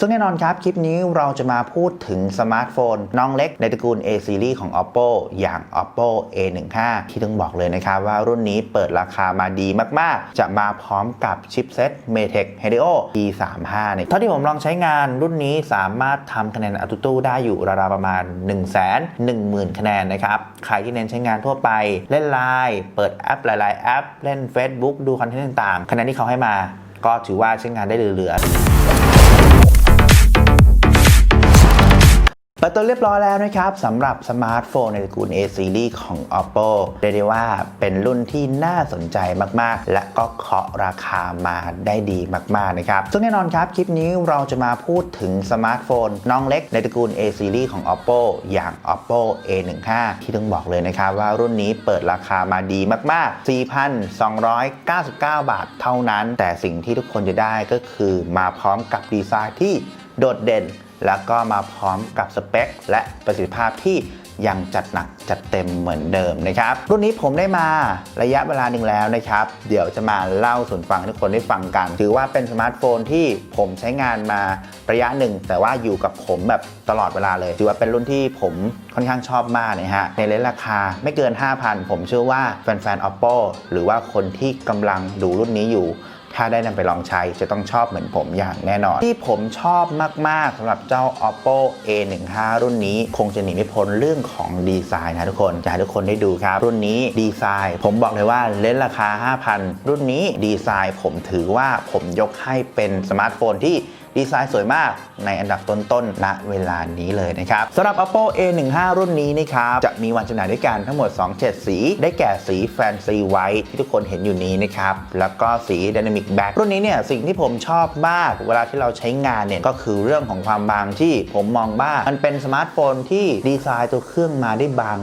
ซึ่งแน่นอนครับ คลิปนี้เราจะมาพูดถึงสมาร์ทโฟน น้องเล็กในตระกูล A series ของ Oppo อย่าง Oppo A15 ที่ต้องบอกเลยนะครับว่ารุ่นนี้เปิดราคามาดีมาก ๆ จะมาพร้อมกับชิปเซ็ต Matek Helio P35 เนี่ยเท่าที่ผมลองใช้งานรุ่นนี้สามารถทำคะแนนอัตุตู้ได้อยู่ราวๆประมาณ 1 1 0 0 0 0 คะแนนนะครับ ใครที่เน้นใช้งานทั่วไป เล่นไลน์เปิดแอปหลาย ๆ แอป เล่น Facebook ดูคอนเทนต์ต่าง ๆ คะแนนที่เขาให้มา ก็ถือว่าใช้งานได้เหลือๆ เปิดตัวเรียบร้อยแล้วนะครับสำหรับสมาร์ทโฟนในตระกูล A series ของ Oppo เรียกได้ว่าเป็นรุ่นที่น่าสนใจมากๆ และก็เคาะราคามาได้ดีมากๆนะครับซึ่งแน่นอนครับคลิปนี้เราจะมาพูดถึงสมาร์ทโฟนน้องเล็กในตระกูล A series ของ Oppo อย่าง Oppo A15 ที่ต้องบอกเลยนะครับว่ารุ่นนี้เปิดราคามาดีมากๆ 4,299 บาทเท่านั้น แต่สิ่งที่ทุกคนจะได้ก็คือมาพร้อมกับดีไซน์ที่โดดเด่น แล้วก็มาพร้อมกับสเปค และประสิทธิภาพที่ยังจัดหนักจัดเต็มเหมือนเดิมนะครับ รุ่นนี้ผมได้มาระยะเวลาหนึ่งแล้วนะครับ เดี๋ยวจะมาเล่าส่วนฟังทุกคนได้ฟังกัน ถือว่าเป็นสมาร์ทโฟนที่ผมใช้งานมาระยะหนึ่ง แต่ว่าอยู่กับผมแบบตลอดเวลาเลย ถือว่าเป็นรุ่นที่ผมค่อนข้างชอบมากนะฮะ ในเลนราคาไม่เกิน 5,000 ผมเชื่อว่าแฟนๆ Oppo หรือว่าคนที่กำลังดูรุ่นนี้อยู่ ถ้าได้นำไปลองใช้จะต้องชอบเหมือนผมอย่างแน่นอน ที่ผมชอบมาก ๆสำหรับเจ้า Oppo A15 รุ่นนี้คงจะหนีไม่พ้นเรื่องของดีไซน์นะทุกคนอยากให้ทุกคนได้ดูครับ รุ่นนี้ดีไซน์ ผมบอกเลยว่าเล่นราคา 5,000 รุ่นนี้ดีไซน์ผมถือว่าผมยกให้เป็นสมาร์ทโฟนที่ ดีไซน์สวยมากในอันดับต้นๆณเวลานี้เลยนะครับสำหรับ Oppo A15 รุ่นนี้นะครับจะมีวันจำหน่ายด้วยกันทั้งหมด2เฉดสี ได้แก่สีแฟนซีไวท์ที่ทุกคนเห็นอยู่นี้นะครับแล้วก็สี Dynamic Black รุ่นนี้เนี่ยสิ่งที่ผมชอบมาก เวลาที่เราใช้งานเนี่ยก็คือเรื่องของความบางที่ผมมองว่ามันเป็นสมาร์ทโฟนที่ดีไซน์ตัวเครื่องมาได้บาง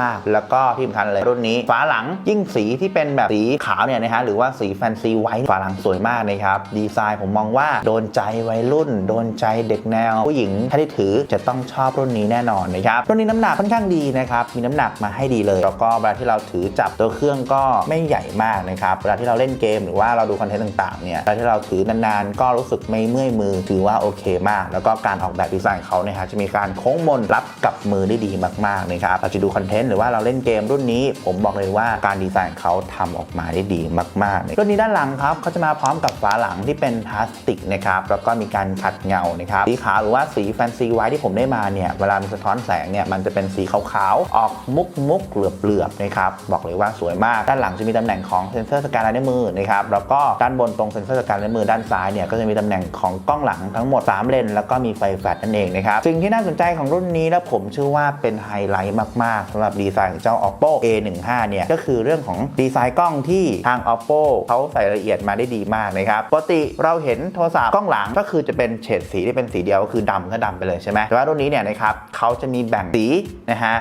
มากๆ แล้วก็ที่สำคัญเลยรุ่นนี้ฝาหลังยิ่งสีที่เป็นแบบสีขาวเนี่ยนะฮะหรือว่าสีแฟนซีไวท์ฝาหลังสวยมากนะครับดีไซน์ผมมองว่าโดนใจไวัยรุ่น โดนใจเด็กแนว ผู้หญิงถ้าได้ถือจะต้องชอบรุ่นนี้แน่นอนนะครับรุ่นนี้น้ำหนักค่อนข้างดีนะครับมีน้ำหนักมาให้ดีเลย แล้วก็เวลาที่เราถือจับตัวเครื่องก็ไม่ใหญ่มากนะครับเวลาที่เราเล่นเกมหรือว่าเราดูคอนเทนต์ต่างๆเนี่ยเวลาที่เราถือนานๆ ก็รู้สึกไม่เมื่อยมือถือว่าโอเคมาก แล้วก็การออกแบบดีไซน์เขาเนี่ยฮะจะมีการโค้งมนรับกับมือได้ดีมากๆนะครับเราจะดูคอนเทนต์หรือว่าเราเล่นเกมรุ่นนี้ ผมบอกเลยว่าการดีไซน์เขาทำออกมาได้ดีมากๆรุ่นนี้ด้านหลังครับเขาจะมาพร้อมกับฝาหลังที่เป็นพลาสติกนะครับแล้วก็มีการขัดเงานะครับสีขาวหรือว่าสีแฟนซีไวท์ที่ผมได้มาเนี่ยเวลามันสะท้อนแสงเนี่ยมันจะเป็นสีขาวๆออกมุกมุกๆเหลือบๆนะครับบอกเลยว่าสวยมากด้านหลังจะมีตำแหน่งของเซ็นเซอร์สแกนลายนิ้วมือนะครับแล้วก็ด้านบนตรงเซ็นเซอร์สแกนลายนิ้วมือด้านซ้ายเนี่ยก็จะมีตำแหน่งของกล้องหลังทั้งหมด 3 เลน แล้วก็มีไฟแฟลชนั่นเองนะครับสิ่งที่น่าสนใจของรุ่นนี้และผมเชื่อว่าเป็นไฮไลท์มากๆสำหรับดีไซน์ของเจ้า oppo a15 เนี่ยก็คือเรื่องของดีไซน์กล้องที่ทาง oppo เขาใส่รายละเอียดมาได้ดีมากนะครับปกติเราเห็นโทรศัพท์กล้องหลังก็คือจะเป็นเฉดสีที่เป็นสีเดียวก็คือดำก็ดำไปเลยใช่ไหมแต่ว่ารุ่นนี้เนี่ยนะครับเขาจะมีแบ่งสีนะฮะ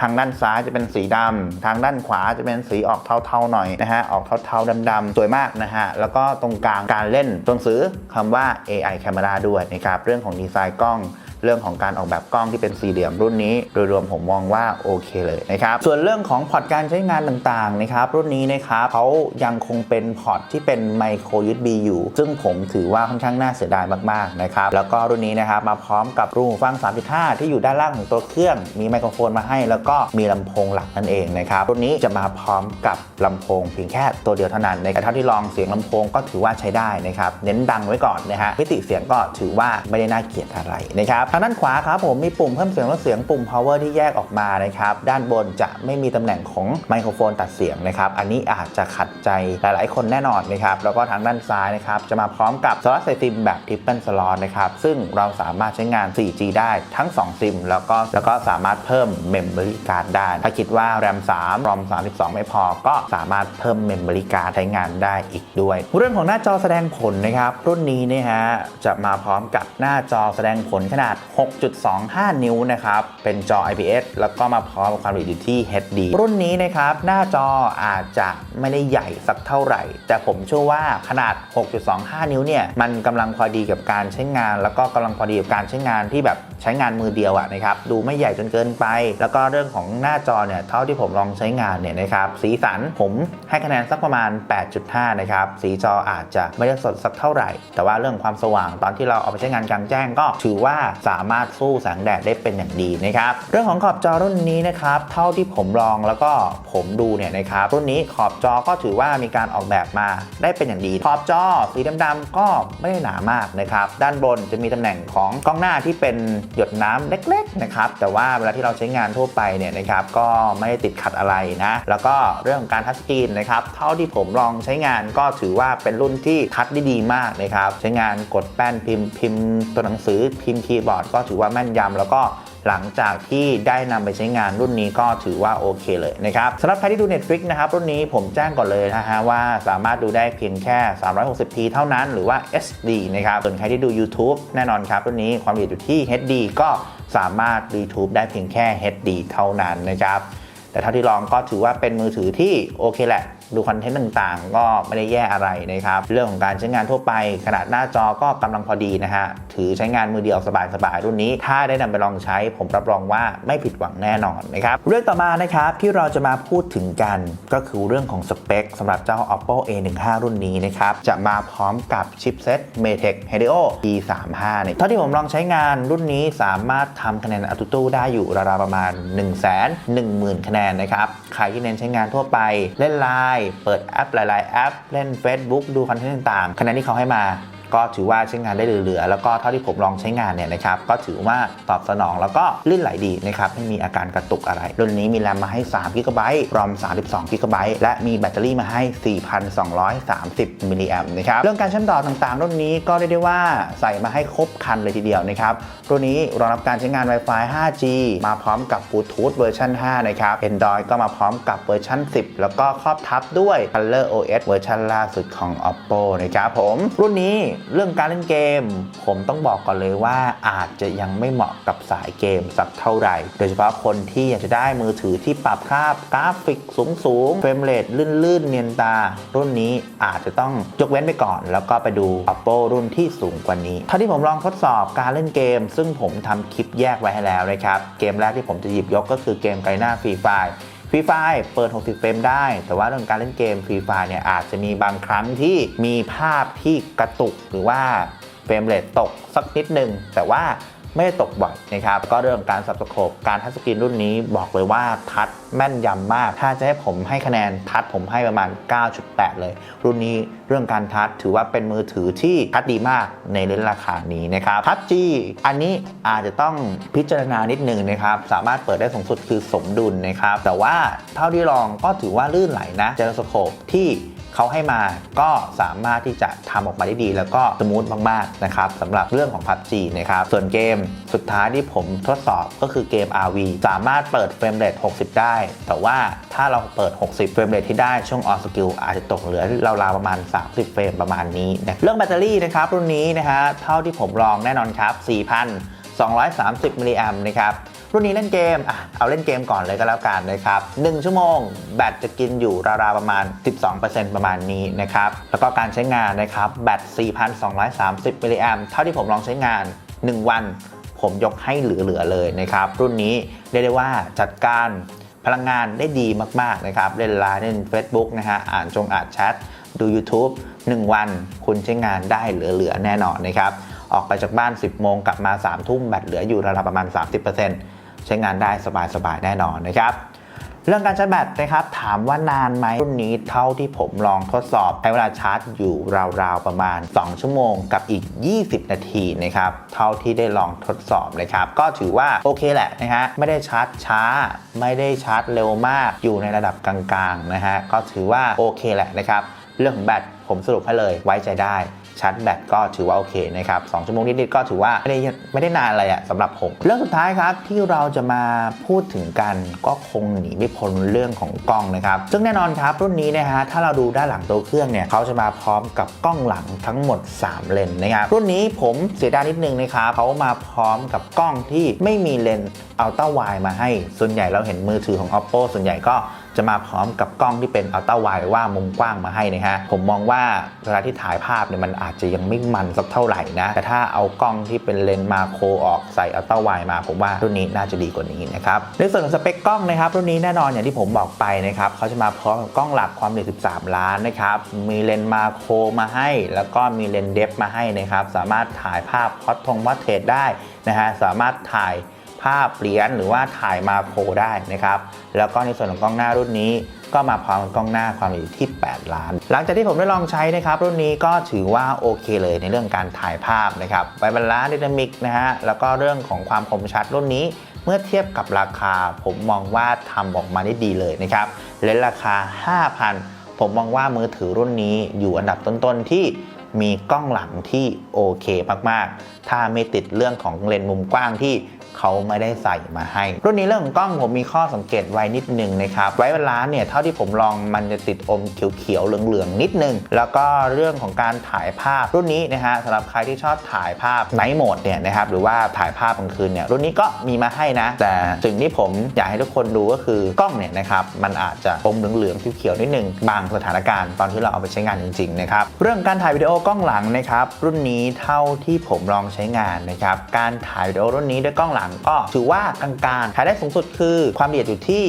ทางด้านซ้ายจะเป็นสีดำทางด้านขวาจะเป็นสีออกเทาๆหน่อยนะฮะ ออกเทาๆดำๆสวยมากนะฮะ แล้วก็ตรงกลางการเล่นตัวหนังสือคำว่า AI Camera ด้วยนะครับ เรื่องของดีไซน์กล้อง เรื่องของการออกแบบกล้องที่เป็นสี่เหลี่ยมรุ่นนี้ โดยรวมผมมองว่าโอเคเลยนะครับ ส่วนเรื่องของพอร์ตการใช้งานต่างๆนะครับรุ่นนี้นะครับเขายังคงเป็นพอร์ตที่เป็นไมโคร USB อยู่ ซึ่งผมถือว่าค่อนข้างน่าเสียดายมากๆนะครับแล้วก็รุ่นนี้นะครับมาพร้อมกับรูฟัง 3.5 ที่อยู่ด้านล่างของตัวเครื่อง มีไมโครโฟนมาให้ แล้วก็มีลำโพงหลักนั่นเองนะครับรุ่นนี้จะมาพร้อมกับลำโพงเพียงแค่ตัวเดียวเท่านั้นในเท่าที่ลองเสียงลำโพงก็ถือว่าใช้ได้นะครับเน้นดังไว้ก่อนนะฮะมิติเสียงก็ถือว่าไม่ได้น่าเกลียดอะไรนะครับทางด้านขวาครับผมมีปุ่มเพิ่มเสียงลดเสียงปุ่ม power ที่แยกออกมานะครับด้านบนจะไม่มีตำแหน่งของไมโครโฟนตัดเสียงนะครับอันนี้อาจจะขัดใจหลายๆ คนแน่นอนนะครับแล้วก็ทางด้านซ้ายนะครับจะมาพร้อมกับสล็อตใส่ซิมแบบ triple slot นะครับซึ่งเราสามารถใช้งาน 4G ได้ทั้ง 2 ซิม แล้วก็แล้วก็สามารถเพิ่ม memory card ได้ ถ้าคิดว่า RAM 3 ROM 32 ไม่พอ ก็สามารถเพิ่ม memory card ใช้งานได้อีกด้วย เรื่องของหน้าจอแสดงผลนะครับรุ่นนี้เนี่ยฮะจะมาพร้อมกับหน้าจอแสดงผลขนาด6.25 นิ้วนะครับ เป็นจอ IPS แล้วก็มาพร้อมความละเอียดที่ HD รุ่นนี้นะครับ หน้าจออาจจะไม่ได้ใหญ่สักเท่าไหร่ แต่ผมเชื่อว่าขนาด 6.25 นิ้วเนี่ย มันกำลังพอดีกับการใช้งาน แล้วก็กำลังพอดีกับการใช้งานที่แบบ ใช้งานมือเดียวอะนะครับดูไม่ใหญ่จนเกินไป แล้วก็เรื่องของหน้าจอเนี่ยเท่าที่ผมลองใช้งานเนี่ยนะครับสีสันผมให้คะแนนสักประมาณ 8.5 นะครับ สีจออาจจะไม่ได้สดสักเท่าไหร่ แต่ว่าเรื่องความสว่างตอนที่เราเอาไปใช้งานกลางแจ้งก็ถือว่าสามารถสู้แสงแดดได้เป็นอย่างดีนะครับเรื่องของขอบจอรุ่นนี้นะครับเท่าที่ผมลองแล้วก็ผมดูเนี่ยนะครับรุ่นนี้ขอบจอก็ถือว่ามีการออกแบบมาได้เป็นอย่างดี ขอบจอสีดำๆก็ไม่ได้หนามากนะครับด้านบนจะมีตำแหน่งของกล้องหน้าที่เป็นหยดน้ำเล็กๆนะครับแต่ว่าเวลาที่เราใช้งานทั่วไปเนี่ยนะครับก็ไม่ได้ติดขัดอะไรนะแล้วก็เรื่องของการทัชสกรีนนะครับเท่าที่ผมลองใช้งานก็ถือว่าเป็นรุ่นที่ทัชได้ดีมากนะครับใช้งานกดแป้นพิมพ์พิมพ์ตัวหนังสือพิมพ์คีย์บอร์ดก็ถือว่าแม่นยำแล้วก็ หลังจากที่ได้นำไปใช้งานรุ่นนี้ก็ถือว่าโอเคเลยนะครับสำหรับใครที่ดู Netflix นะครับรุ่นนี้ผมแจ้งก่อนเลยนะฮะว่าสามารถดูได้เพียงแค่ 360p เท่านั้นหรือว่า SD นะครับส่วนใครที่ดู YouTube แน่นอนครับรุ่นนี้ความละเอียดอยู่ที่ HD ก็สามารถดู YouTube ได้เพียงแค่ HD เท่านั้นนะครับแต่เท่าที่ลองก็ถือว่าเป็นมือถือที่โอเคแหละ ดูคอนเทนต์ต่างๆ ก็ไม่ได้แย่อะไรนะครับ เรื่องของการใช้งานทั่วไป ขนาดหน้าจอก็กำลังพอดีนะฮะ ถือใช้งานมือเดียวสบายๆรุ่นนี้ ถ้าได้นำไปลองใช้ ผมรับรองว่าไม่ผิดหวังแน่นอนนะครับ เรื่องต่อมานะครับที่เราจะมาพูดถึงกันก็คือเรื่องของสเปคสำหรับเจ้า Oppo A15 รุ่นนี้นะครับจะมาพร้อมกับชิปเซ็ต Matek Helio P35 เนี่ยเท่าที่ผมลองใช้งานรุ่นนี้สามารถทำคะแนนอัตุตู้ได้อยู่ราวๆประมาณ 1 1 0 0 0 0 คะแนนนะครับใครที่เน้นใช้งานทั่วไปเล่นไลน์เปิดแอปหลาย ๆ แอป เล่น Facebook ดูคอนเทนต์ต่างๆคะแนนที่เขาให้มา ก็ถือว่าใช้งานได้เหลือๆแล้วก็เท่าที่ผมลองใช้งานเนี่ยนะครับก็ถือว่าตอบสนองแล้วก็ลื่นไหลดีนะครับไม่มีอาการกระตุกอะไร รุ่นนี้มีแรมมาให้3 g b รอม 32 g b และมีแบตเตอรี่มาให้ 4,230 มิลลิแอมนะครับเรื่องการเชื่อมต่อต่างๆ รุ่นนี้ก็เรียกได้ว่าใส่มาให้ครบครันเลยทีเดียวนะครับรุ่นนี้รองรับการใช้งาน Wi-Fi 5G มาพร้อมกับบลูทูธเวอร์ชัน5 นะครับ Android ก็มาพร้อมกับเวอร์ชัน10 แล้วก็ครอบทับด้วย Color OS เวอร์ชันล่าสุดของ Oppo นะครับผม รุ่นนี้เรื่องการเล่นเกม ผมต้องบอกก่อนเลยว่าอาจจะยังไม่เหมาะกับสายเกมสักเท่าไหร่ โดยเฉพาะคนที่อยากจะได้มือถือที่ปรับค่ากราฟิกสูงๆเฟรมเรทลื่นๆ เนียนตา รุ่นนี้อาจจะต้องยกเว้นไปก่อน แล้วก็ไปดู Oppo รุ่นที่สูงกว่านี้เท่าที่ผมลองทดสอบการเล่นเกม ซึ่งผมทำคลิปแยกไว้ให้แล้วนะครับเกมแรกที่ผมจะหยิบยกก็คือเกมไกหน้าฟรีไฟ ฟรีไฟเปิด 60 เฟรมได้ แต่ว่าเรื่องการเล่นเกมฟรีไฟเนี่ยอาจจะมีบางครั้งที่มีภาพที่กระตุกหรือว่าเฟรมเรทตกสักนิดหนึ่งแต่ว่า ไม่ได้ตกบ่อยนะครับ ก็เรื่องการสับสโคปการทัชสกรีนรุ่นนี้บอกเลยว่าทัชแม่นยำมาก ถ้าจะให้ผมให้คะแนนทัชผมให้ประมาณ 9.8 เลย รุ่นนี้เรื่องการทัชถือว่าเป็นมือถือที่ทัชดีมากในเลนส์ราคานี้นะครับทัชจีอันนี้อาจจะต้องพิจารณานิดนึงนะครับ สามารถเปิดได้สูงสุดคือสมดุลนะครับ แต่ว่าเท่าที่ลองก็ถือว่าลื่นไหลนะเจอสโคปที่ เขาให้มาก็สามารถที่จะทำออกมาได้ดี แล้วก็สมูทมากๆนะครับสำหรับเรื่องของ PUBG นะครับส่วนเกมสุดท้ายที่ผมทดสอบก็คือเกม RV สามารถเปิดเฟรมเรท60 ได้ แต่ว่าถ้าเราเปิด 60 เฟรมเรทที่ได้ช่วงออสกิลอาจจะตกเหลือราวๆประมาณ 30 เฟรมประมาณนี้นะเรื่องแบตเตอรี่นะครับรุ่นนี้นะฮะเท่าที่ผมลองแน่นอนครับ4,230มิลลิแอมนะครับ รุ่นนี้เล่นเกมอะเอาเล่นเกมก่อนเลยก็แล้วกันนะครับ1ชั่วโมง แบตจะกินอยู่ราวๆประมาณ 12%ประมาณนี้นะครับแล้วก็การใช้งานนะครับแบต 4,230มิลลิแอมเท่าที่ผมลองใช้งาน 1 วัน ผมยกให้เหลือๆเลยนะครับรุ่นนี้เรียกได้ว่าจัดการพลังงานได้ดีมากๆนะครับเล่นไลน์เล่น Facebook นะฮะอ่านจงอ่านแชทดู YouTube 1 วันคุณใช้งานได้เหลือ ๆ แน่นอนนะครับ ออกไปจากบ้าน 10 โมงกลับมา 3 ทุ่มแบตเหลืออยู่ราวๆประมาณ 30% ใช้งานได้สบายๆแน่นอนนะครับเรื่องการชาร์จแบตนะครับถามว่านานไหมรุ่นนี้เท่าที่ผมลองทดสอบ ใช้เวลาชาร์จอยู่ราวๆประมาณ 2 ชั่วโมงกับอีก 20 นาทีนะครับเท่าที่ได้ลองทดสอบนะครับก็ถือว่าโอเคแหละนะฮะไม่ได้ชาร์จช้า ไม่ได้ชาร์จเร็วมากอยู่ในระดับกลางๆนะฮะก็ถือว่าโอเคแหละนะครับเรื่องของแบตผมสรุปให้เลยไว้ใจได้ ชาร์จแบตก็ถือว่าโอเคนะครับ2ชั่วโมงนิดๆก็ถือว่าไม่ได้ไม่ได้นานอะไรอะสำหรับผม เรื่องสุดท้ายครับที่เราจะมาพูดถึงกันก็คงหนีไม่พ้นเรื่องของกล้องนะครับ ซึ่งแน่นอนครับรุ่นนี้นะฮะถ้าเราดูด้านหลังตัวเครื่องเนี่ยเขาจะมาพร้อมกับกล้องหลังทั้งหมด 3 เลนนะครับรุ่นนี้ผมเสียดายนิดนึงนะครับเขามาพร้อมกับกล้องที่ไม่มีเลนส์อัลตร้าไวมาให้ส่วนใหญ่เราเห็นมือถือของ oppo ส่วนใหญ่ก็จะมาพร้อมกับกล้องที่เป็นอัลตร้าไวหรือว่ามุมกว้างมาให้นะฮะผมมองว่าเวลาที่ถ่ายภาพเนี่ยมันอาจจะยังไม่มันสักเท่าไหร่นะ แต่ถ้าเอากล้องที่เป็นเลนส์มาโครออกใส่อัลตร้าไวมา ผมว่ารุ่นนี้น่าจะดีกว่านี้นะครับในส่วนของสเปคกล้องนะครับรุ่นนี้แน่นอนอย่างที่ผมบอกไปนะครับเขาจะมาพร้อมกับกล้องหลักความละเอียด13 ล้านนะครับมีเลนส์มาโครมาให้ แล้วก็มีเลนส์เดฟมาให้นะครับสามารถถ่ายภาพพอตทงวัตเทรดได้นะฮะสามารถถ่าย ภาพเหรียญหรือว่าถ่ายมาโครได้นะครับ แล้วก็ในส่วนของกล้องหน้ารุ่นนี้ก็มาพร้อมกับกล้องหน้าความละเอียดที่ 8 ล้าน หลังจากที่ผมได้ลองใช้นะครับ รุ่นนี้ก็ถือว่าโอเคเลยในเรื่องการถ่ายภาพนะครับไวบาลานซ์ดินามิกนะฮะ แล้วก็เรื่องของความคมชัดรุ่นนี้ เมื่อเทียบกับราคา ผมมองว่าทำออกมาได้ดีเลยนะครับและราคา 5,000 ผมมองว่ามือถือรุ่นนี้อยู่อันดับต้นๆที่มีกล้องหลังที่โอเคมากๆ ถ้าไม่ติดเรื่องของเลนส์มุมกว้างที่ เขาไม่ได้ใส่มาให้ รุ่นนี้เรื่องของกล้องผมมีข้อสังเกตไว้นิดนึงนะครับ ไว้เวลาเนี่ยเท่าที่ผมลองมันจะติดอมเขียวๆเหลืองๆนิดนึง แล้วก็เรื่องของการถ่ายภาพรุ่นนี้นะฮะสำหรับใครที่ชอบถ่ายภาพไนท์โหมดเนี่ยนะครับหรือว่าถ่ายภาพกลางคืนเนี่ยรุ่นนี้ก็มีมาให้นะ แต่สิ่งที่ผมอยากให้ทุกคนดูก็คือกล้องเนี่ยนะครับมันอาจจะอมเหลืองๆเขียวๆนิดนึงบางสถานการณ์ตอนที่เราเอาไปใช้งานจริงๆนะครับเรื่องการถ่ายวิดีโอกล้องหลังนะครับรุ่นนี้เท่าที่ผมลองใช้งานนะครับการถ่ายวิดีโอรุ่นนี้ด้วยกล้องหลังก็ถือว่ากลางๆขายได้สูงสุดคือความละเอียดอยู่ที่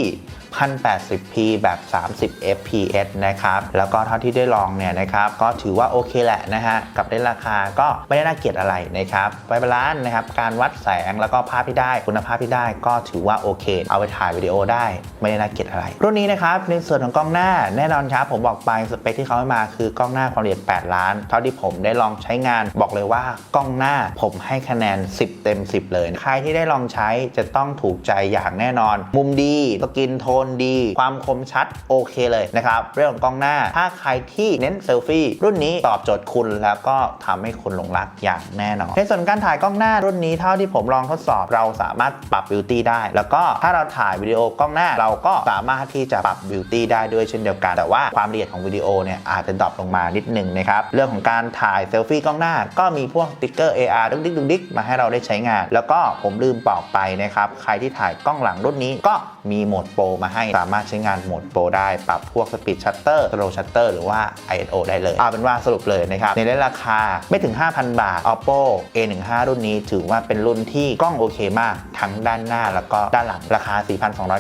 1080p แบบ 30 fps นะครับ แล้วก็เท่าที่ได้ลองเนี่ยนะครับ ก็ถือว่าโอเคแหละนะฮะ กับในราคาก็ไม่ได้น่าเกลียดอะไรนะครับ ไวบาลานซ์นะครับ การวัดแสงแล้วก็ภาพที่ได้คุณภาพที่ได้ก็ถือว่าโอเค เอาไปถ่ายวิดีโอได้ไม่ได้น่าเกลียดอะไร รุ่นนี้นะครับ ในส่วนของกล้องหน้าแน่นอนครับผมบอกไปสเปคที่เขาให้มาคือกล้องหน้าความละเอียด 8 ล้าน เท่าที่ผมได้ลองใช้งานบอกเลยว่ากล้องหน้าผมให้คะแนน 10 เต็ม 10 เลย ใครที่ได้ลองใช้จะต้องถูกใจอย่างแน่นอน มุมดีสกินโทนดี ความคมชัดโอเคเลยนะครับ เรื่องของกล้องหน้า ถ้าใครที่เน้นเซลฟี่รุ่นนี้ตอบโจทย์คุณแล้วก็ทำให้คุณหลงรักอย่างแน่นอน ในส่วนการถ่ายกล้องหน้ารุ่นนี้เท่าที่ผมลองทดสอบเราสามารถปรับบิวตี้ได้ แล้วก็ถ้าเราถ่ายวิดีโอกล้องหน้าเราก็สามารถที่จะปรับบิวตี้ได้ด้วยเช่นเดียวกัน แต่ว่าความละเอียดของวิดีโอเนี่ยอาจจะดรอปลงมานิดนึงนะครับเรื่องของการถ่ายเซลฟี่กล้องหน้า ก็มีพวกสติ๊กเกอร์ AR ดุ๊กดิ๊กดุ๊กดิ๊กมาให้เราได้ใช้งาน แล้วก็ผมลืมบอกไปนะครับใครที่ถ่ายกล้องหลังรุ่นนี้ก็ มีโหมดโปรมาให้สามารถใช้งานโหมดโปรได้ปรับพวกสปีดชัตเตอร์สโลชัตเตอร์หรือว่า ISO ได้เลย เอาเป็นว่าสรุปเลยนะครับ ในราคาไม่ถึง 5,000 บาท oppo a15 รุ่นนี้ถือว่าเป็นรุ่นที่กล้องโอเคมากทั้งด้านหน้าแล้วก็ด้านหลังราคา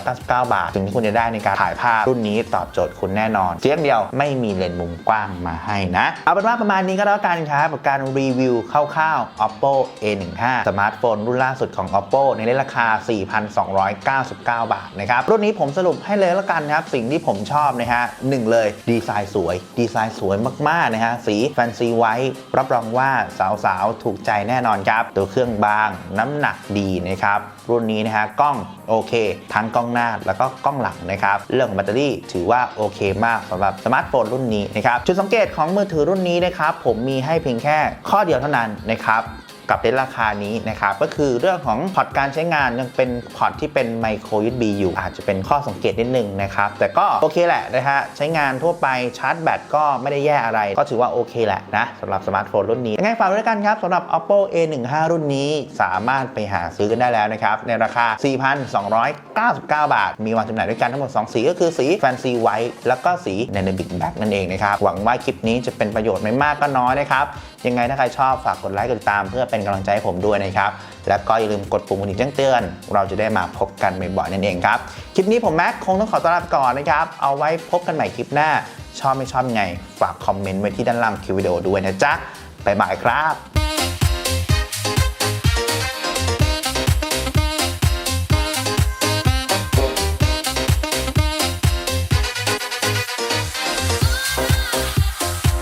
4,299 บาทสิ่งที่คุณจะได้ในการถ่ายภาพรุ่นนี้ตอบโจทย์คุณแน่นอนเจียงเดียวไม่มีเลนส์มุมกว้างมาให้นะ เอาเป็นว่าประมาณนี้ก็แล้วกันครับกับการรีวิวคร่าวๆ oppo a15 สมาร์ทโฟนรุ่นล่าสุดของ oppo ในราคา 4,299 บาทนะครับรุ่นนี้ผมสรุปให้เลยล้วกันครับสิ่งที่ผมชอบนะฮะหนึ่งเลยดีไซน์สวย ดีไซน์สวยมากๆนะฮะสีแฟนซีไว้รับรองว่าสาวๆ ถูกใจแน่นอนครับ ตัวเครื่องบางน้ำหนักดีนะครับรุ่นนี้นะฮะกล้องโอเค ทั้งกล้องหน้าแล้วก็กล้องหลังนะครับเรื่องของแบตเตอรี่ถือว่าโอเคมากสำหรับสมาร์ทโฟนรุ่นนี้นะครับจุดสังเกตของมือถือรุ่นนี้นะครับผมมีให้เพียงแค่ข้อเดียวเท่านั้นนะครับ กับในราคานี้นะครับก็คือเรื่องของพอร์ตการใช้งานยังเป็นพอร์ตที่เป็นไมโคร USB อยู่ อาจจะเป็นข้อสังเกตนิดนึงนะครับ แต่ก็โอเคแหละนะฮะใช้งานทั่วไปชาร์จแบตก็ไม่ได้แย่อะไร ก็ถือว่าโอเคแหละนะสำหรับสมาร์ทโฟนรุ่นนี้ยังไงฝากไว้ด้วยกันครับสำหรับ oppo a15 รุ่นนี้สามารถไปหาซื้อกันได้แล้วนะครับ ในราคา 4,299 บาท มีวางจำหน่ายด้วยกันทั้งหมด 2 สีก็คือสี Fancy White แล้วก็สี Dynamic Black นั่นเองนะครับ หวังว่าคลิปนี้จะเป็นประโยชน์ไม่มากก็น้อยนะครับ ยังไงถ้าใครชอบฝากกดไลค์กดติดตามเพื่อเป็นกำลังใจให้ผมด้วยนะครับ แล้วก็อย่าลืมกดปุ่มกระดิ่งแจ้งเตือน เราจะได้มาพบกันบ่อยๆนั่นเองครับ คลิปนี้ผมแม็กคงต้องขอตัวลาไปก่อนนะครับ เอาไว้พบกันใหม่คลิปหน้า ชอบไม่ชอบยังไง ฝากคอมเมนต์ไว้ที่ด้านล่างคลิปวิดีโอด้วยนะจ๊ะบ๊ายบายครับ